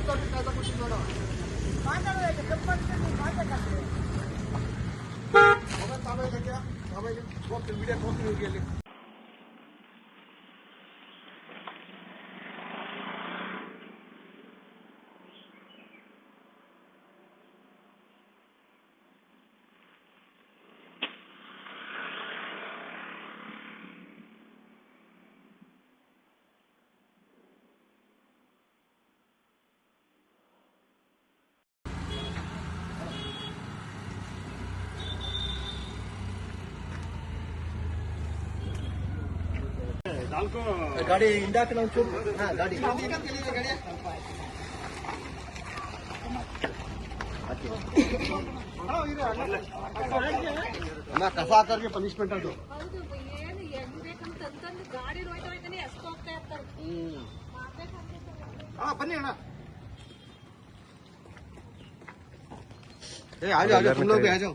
ಗಾಡಿ ಹಿಂದಾಕ ಒಂಚೂರು ಹಾ ಗಾಡಿ ಅಮ್ಮ ಕಸ ಹಾಕೋರಿಗೆ ಪನಿಷ್ಮೆಂಟ್ ಅದು ಹೌದು ಏನು ಹೆಂಗ್ ಬೇಕಂತ ಅಂತಂದು ಗಾಡಿ ಹೋಯ್ತಾ ಹೋಯ್ತಾನೆ ಎಸ್ಕೊ ಹೋಗ್ತಾ ಇರ್ತಾರೆ ಹಾ ಬನ್ನಿ ಅಣ್ಣ ए आ जाओ आ जाओ तुम लोग भी आ जाओ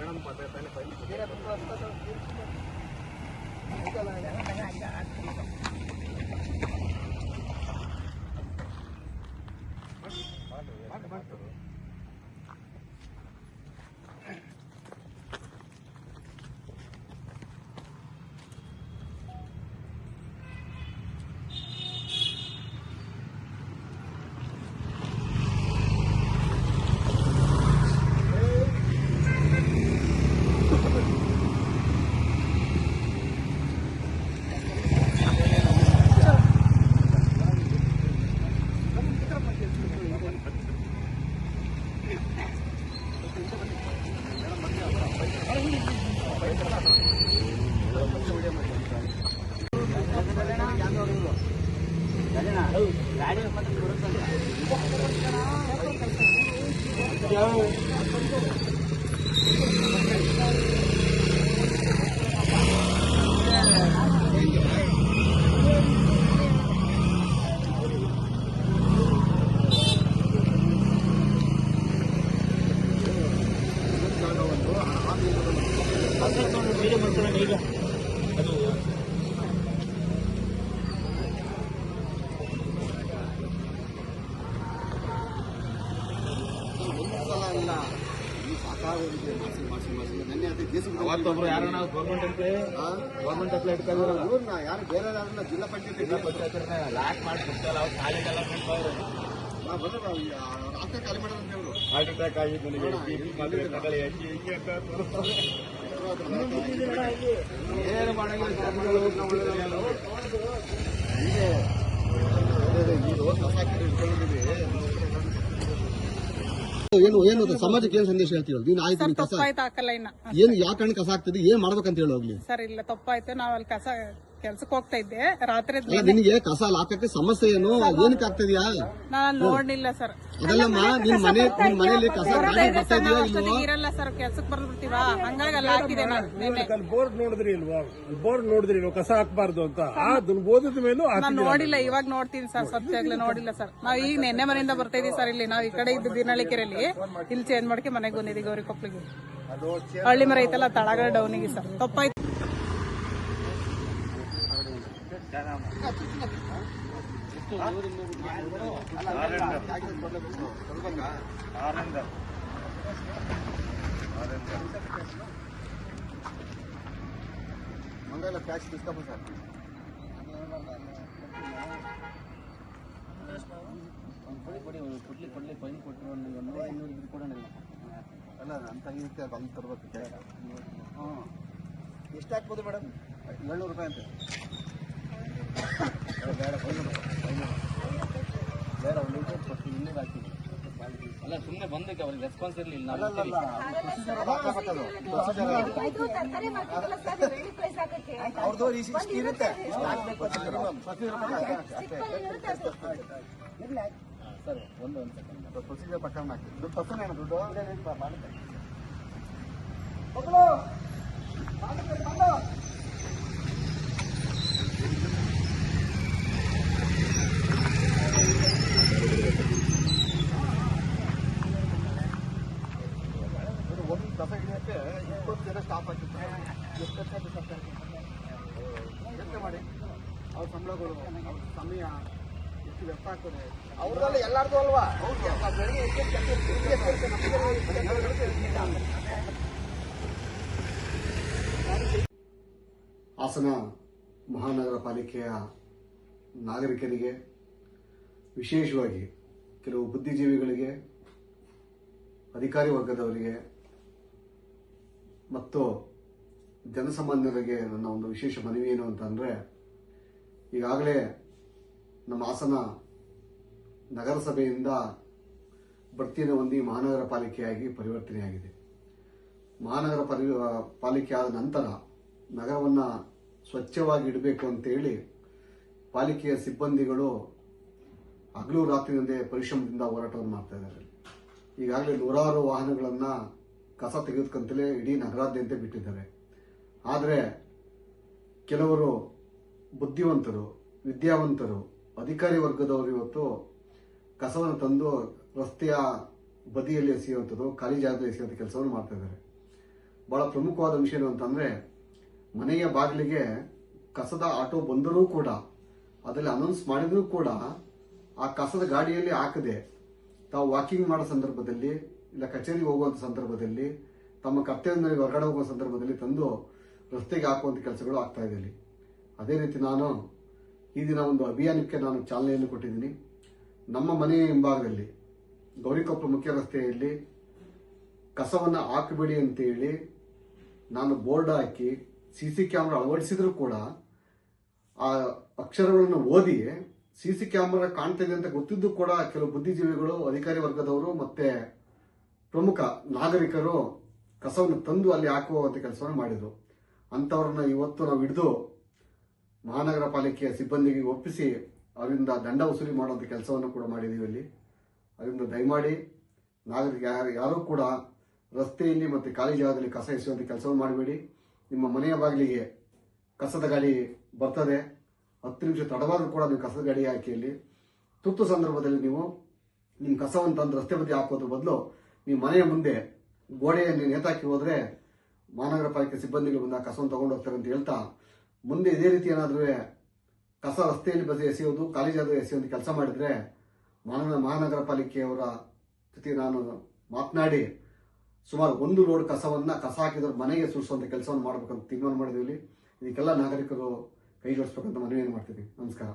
Ya, empat ya, tanya, tanya. Ya, Gracias. ಅವತ್ತೊಬ್ರು ಗೌರ್ಮೆಂಟ್ ಎಂಪ್ಲಾಯ್ ಗೌರ್ಮೆಂಟ್ ಇವ್ರನ್ನ ಯಾರು ಬೇರೆ ಯಾರನ್ನ ಜಿಲ್ಲಾ ಪಂಚಾಯತಿ ಜಿಲ್ಲಾ ಪಂಚಾಯತ್ ಲಾಕ್ ಮಾಡಿ ಬಿಡ್ತಲ್ಲ ಅವ್ರು ಖಾಲಿ ಡೆವಲಪ್ಮೆಂಟ್ ರಾತ್ರಿ ಖಾಲಿ ಮಾಡೋದಂತ ಹೇಳು ಹಾರ್ಟ್ ಅಟ್ಯಾಕ್ ಆಗಿದ್ದು ನನಗೆ ಅಂತ. ಏನು ಮಾಡಂಗಿಲ್ಲ ಏನು ಏನು ಅದು? ಸಮಾಜಕ್ಕೆ ಏನ್ ಸಂದೇಶ ಹೇಳ್ತೀವಿ ನೀನು ಆಯ್ತು ನೀನ್ ಕಸ. ತಪ್ಪಾಯ್ತು ಹಾಕಲ್ಲ ಇನ್ನ. ಏನ್ ಕಸ ಆಗ್ತದೆ? ಏನ್ ಮಾಡ್ಬೇಕಂತ ಹೇಳಿ ಹೋಗ್ಲಿ ಸರ್ ಇಲ್ಲ ತಪ್ಪಾಯ್ತು. ನಾವ್ ಅಲ್ಲಿ ಕಸ ಕೆಲ್ಸಕ್ಕೆ ಹೋಗ್ತಾ ಇದ್ದೆ. ರಾತ್ರಿ ನಿನಗೆ ಕಸ ಅಲ್ಲಿ ಹಾಕಕ್ಕೆ ಸಮಸ್ಯೆ ಏನು ಏನಕ್ಕೆ ಆಗ್ತಿದ್ಯಾ ನಾನು ನೋಡ್ಲಿಲ್ಲ ಸರ್. ಅದಲ್ಲಮ್ಮ ನಿನ್ ಮನೆ ನಿನ್ ಮನೇಲಿ ಕಸ ಗಾಡಿ ಬರ್ತಾ ಇದೆಯಾ ಇಲ್ವೋ? ಇರಲ್ಲ ಸರ್ ಕೆಲ್ಸಕ್ಕೆ ಬರ್ಬಿಡ್ತೀವ ಹಂಗಾಗಿ ಅಲ್ಲಿ ಹಾಕಿದೆ ನಾನು ನಿನ್ನೆ. ಬೋರ್ಡ್ ನೋಡಿದ್ರಿ ಇಲ್ವಾ? ಬೋರ್ಡ್ ನೋಡಿದ್ರಿ ಇಲ್ವಾ? ಕಸ ಹಾಕ್ಬಾರ್ದು ಅಂತ? ಅದನ್ನ ಓದಿದ ಮೇಲೂ ನಾನು ನೋಡಿಲ್ಲ ಇವಾಗ ನೋಡ್ತೀನಿ ಸರ್ ಸತ್ಯಾಗ್ಲೂ ನೋಡಿಲ್ಲ ಸರ್. ನಾವ್ ಈಗ ನಿನ್ನೆ ಮನೆಯಿಂದ ಬರ್ತಾ ಇದೀವಿ ಸರ್ ಇಲ್ಲಿ ನಾವ್ ಈ ಕಡೆ ಇದ್ದು ದಿನಳಿಕೆರೆಯಲ್ಲಿ ಇಲ್ಲಿ ಚೇಂಜ್ ಮಾಡ್ಕೆ ಮನೆಗೆ ಬಂದಿದ್ದೀವಿ ಗೌರಿ ಕೊಪ್ಪಳಿಗೆ ಹಳ್ಳಿ ಮರ ಐತಲ್ಲ ತಳಗಡೆ ಡೌನಿಗೆ ಸರ್. ತಪ್ಪಾಯ್ತು. ಮಂಗಲ ಪ್ಯಾಚ್ తీసుకపో సార్ ಅಲ್ಲ ಅಂತ ಇರುತ್ತೆ ಅಲ್ಲಿ ತರ್ಬೇಕು ಎಷ್ಟು ಹಾಕ್ಬೋದು ಮೇಡಮ್ ಏಳ್ನೂರು ರೂಪಾಯಿ ಅಂತ ಅಲ್ಲ ಸುಮ್ಮನೆ ಬಂದಕ್ಕೆ ಅವ್ರಿಗೆ ರೆಸ್ಪಾನ್ಸ್ ಇರಲಿಲ್ಲ ಅವ್ರದ್ದು ಇರುತ್ತೆ. ಸರ್. ಒಂದು ಒಂದು ಸೆಕೆಂಡ್ ಪ್ರೊಸೀಜರ್ ಪ್ರಕಾರ ಹಾಕ್ತೀವಿ ದುಡ್ಡು ತಪ್ಪನೇನು ದುಡ್ಡು ಮಾಡುತ್ತೆ ಹಿಡಿಯೋಕ್ಕೆ ಇಪ್ಪತ್ತು ಜನ ಸ್ಟಾಫ್ ಹಾಕಿರ್ತಾರೆ ಎಷ್ಟು ಯೋಚನೆ ಮಾಡಿ? ಅವ್ರ ಸಂಬಳಗಳು ಅವ್ರ ಸಮಯ ಎಷ್ಟು ವ್ಯರ್ಥ ಆಗ್ತದೆ? ಅವ್ರದಲ್ಲ ಎಲ್ಲಾರ್ದು ಅಲ್ವಾ? ಬೆಳಿಗ್ಗೆ ಎಷ್ಟು ಕೆಲಸ. ಹಾಸನ ಮಹಾನಗರ ಪಾಲಿಕೆಯ ನಾಗರಿಕರಿಗೆ ವಿಶೇಷವಾಗಿ ಕೆಲವು ಬುದ್ಧಿಜೀವಿಗಳಿಗೆ ಅಧಿಕಾರಿ ವರ್ಗದವರಿಗೆ ಮತ್ತು ಜನಸಾಮಾನ್ಯರಿಗೆ ನನ್ನ ಒಂದು ವಿಶೇಷ ಮನವಿ ಏನು ಅಂತಂದರೆ ಈಗಾಗಲೇ ನಮ್ಮ ಹಾಸನ ನಗರಸಭೆಯಿಂದ ಬಡ್ತಿಯನ್ನು ಹೊಂದಿ ಮಹಾನಗರ ಪಾಲಿಕೆಯಾಗಿ ಪರಿವರ್ತನೆಯಾಗಿದೆ. ಮಹಾನಗರ ಪರಿ ಪಾಲಿಕೆ ಆದ ನಂತರ ನಗರವನ್ನು ಸ್ವಚ್ಛವಾಗಿ ಇಡಬೇಕು ಅಂತೇಳಿ ಪಾಲಿಕೆಯ ಸಿಬ್ಬಂದಿಗಳು ಹಗಲು ರಾತ್ರಿಯಂದೇ ಪರಿಶ್ರಮದಿಂದ ಹೋರಾಟವನ್ನು ಮಾಡ್ತಾ ಇದ್ದಾರೆ. ಈಗಾಗಲೇ ನೂರಾರು ವಾಹನಗಳನ್ನು ಕಸ ತೆಗೆದುಕಂತಲೇ ಇಡೀ ನಗರಾದ್ಯಂತ ಬಿಟ್ಟಿದ್ದಾರೆ. ಆದರೆ ಕೆಲವರು ಬುದ್ಧಿವಂತರು, ವಿದ್ಯಾವಂತರು, ಅಧಿಕಾರಿ ವರ್ಗದವರು ಇವತ್ತು ಕಸವನ್ನು ತಂದು ರಸ್ತೆಯ ಬದಿಯಲ್ಲಿ ಎಸೆಯುವಂಥದ್ದು, ಖಾಲಿ ಜಾಗದಲ್ಲಿ ಎಸೆಯುವಂಥ ಕೆಲಸವನ್ನು ಮಾಡ್ತಾ ಇದ್ದಾರೆ. ಬಹಳ ಪ್ರಮುಖವಾದ ವಿಷಯ ಏನು ಅಂತಂದರೆ, ಮನೆಯ ಬಾಗಿಲಿಗೆ ಕಸದ ಆಟೋ ಬಂದರೂ ಕೂಡ, ಅದರಲ್ಲಿ ಅನೌನ್ಸ್ ಮಾಡಿದರೂ ಕೂಡ ಆ ಕಸದ ಗಾಡಿಯಲ್ಲಿ ಹಾಕದೆ ತಾವು ವಾಕಿಂಗ್ ಮಾಡೋ ಸಂದರ್ಭದಲ್ಲಿ ಇಲ್ಲ, ಕಚೇರಿಗೆ ಹೋಗುವಂಥ ಸಂದರ್ಭದಲ್ಲಿ, ತಮ್ಮ ಕರ್ತವ್ಯದ ಮೇಲೆ ಹೊರಗಡೆ ಹೋಗುವ ಸಂದರ್ಭದಲ್ಲಿ ತಂದು ರಸ್ತೆಗೆ ಹಾಕುವಂಥ ಕೆಲಸಗಳು ಆಗ್ತಾ ಇದೆ ಇಲ್ಲಿ ಅದೇ ರೀತಿ ನಾನು ಈ ದಿನ ಒಂದು ಅಭಿಯಾನಕ್ಕೆ ನಾನು ಚಾಲನೆಯನ್ನು ಕೊಟ್ಟಿದ್ದೀನಿ. ನಮ್ಮ ಮನೆಯ ಹಿಂಭಾಗದಲ್ಲಿ ಗೌರಿಕೊಪ್ಪ ಮುಖ್ಯ ರಸ್ತೆಯಲ್ಲಿ ಕಸವನ್ನು ಹಾಕಬೇಡಿ ಅಂತೇಳಿ ನಾನು ಬೋರ್ಡ್ ಹಾಕಿ, ಸಿ ಸಿ ಕ್ಯಾಮ್ರಾ ಅಳವಡಿಸಿದ್ರು ಕೂಡ ಆ ಅಕ್ಷರಗಳನ್ನು ಓದಿ ಸಿ ಸಿ ಕ್ಯಾಮ್ರಾ ಕಾಣ್ತಿದೆ ಅಂತ ಗೊತ್ತಿದ್ದು ಕೂಡ ಕೆಲವು ಬುದ್ಧಿಜೀವಿಗಳು, ಅಧಿಕಾರಿ ವರ್ಗದವರು ಮತ್ತೆ ಪ್ರಮುಖ ನಾಗರಿಕರು ಕಸವನ್ನು ತಂದು ಅಲ್ಲಿ ಹಾಕುವಂತ ಕೆಲಸವನ್ನು ಮಾಡಿದ್ರು. ಅಂಥವ್ರನ್ನ ಇವತ್ತು ನಾವು ಹಿಡಿದು ಮಹಾನಗರ ಪಾಲಿಕೆಯ ಸಿಬ್ಬಂದಿಗೆ ಒಪ್ಪಿಸಿ ಅವರಿಂದ ದಂಡ ವಸೂಲಿ ಮಾಡುವಂಥ ಕೆಲಸವನ್ನು ಕೂಡ ಮಾಡಿದ್ದೀವಿ ಅಲ್ಲಿ. ಅದರಿಂದ ದಯಮಾಡಿ ನಾಗರಿಕ ಯಾರು, ಯಾರೂ ಕೂಡ ರಸ್ತೆಯಲ್ಲಿ ಮತ್ತು ಖಾಲಿ ಜಾಗದಲ್ಲಿ ಕಸ ಎಸೆಯುವಂಥ ಕೆಲಸವನ್ನು ಮಾಡಬೇಡಿ. ನಿಮ್ಮ ಮನೆಯ ಬಾಗಿಲಿಗೆ ಕಸದ ಗಾಡಿ ಬರ್ತದೆ. ಹತ್ತು ನಿಮಿಷ ತಡವಾದರೂ ಕೂಡ ನೀವು ಕಸದ ಗಾಡಿ ಹಾಕಿ ಅಲ್ಲಿ ತುರ್ತು ಸಂದರ್ಭದಲ್ಲಿ ನೀವು ನಿಮ್ಮ ಕಸವನ್ನು ತಂದು ರಸ್ತೆ ಬದಿ ಹಾಕೋದ್ರ ಬದಲು ನೀವು ಮನೆಯ ಮುಂದೆ ಗೋಡೆಯನ್ನು ನೇತಾಕಿ ಹೋದ್ರೆ ಮಹಾನಗರ ಪಾಲಿಕೆ ಸಿಬ್ಬಂದಿಗಳು ಬಂದ ಕಸವನ್ನು ತಗೊಂಡು ಹೋಗ್ತಾರೆ ಅಂತ ಹೇಳ್ತಾ, ಮುಂದೆ ಇದೇ ರೀತಿ ಏನಾದರೂ ಕಸ ರಸ್ತೆಯಲ್ಲಿ ಬದಿ ಎಸೆಯೋದು ಕಾಲೇಜಾದರೂ ಎಸೆಯೋದು ಕೆಲಸ ಮಾಡಿದ್ರೆ ಮಹಾನಗರ ಮಹಾನಗರ ಪಾಲಿಕೆಯವರ ಜೊತೆ ನಾನು ಮಾತನಾಡಿ ಸುಮಾರು ಒಂದು ಲೋಡ್ ಕಸವನ್ನು ಕಸ ಹಾಕಿದವ್ರ ಮನೆಗೆ ಸುರಿಸುವಂಥ ಕೆಲಸವನ್ನು ಮಾಡಬೇಕಂತ ತೀರ್ಮಾನ ಮಾಡಿದ್ವಿ ಇದಕ್ಕೆಲ್ಲ ನಾಗರಿಕರು ಕೈ ಜೋಡಿಸ್ಬೇಕಂತ ಮನವಿಯನ್ನು ಮಾಡ್ತೀವಿ ನಮಸ್ಕಾರ.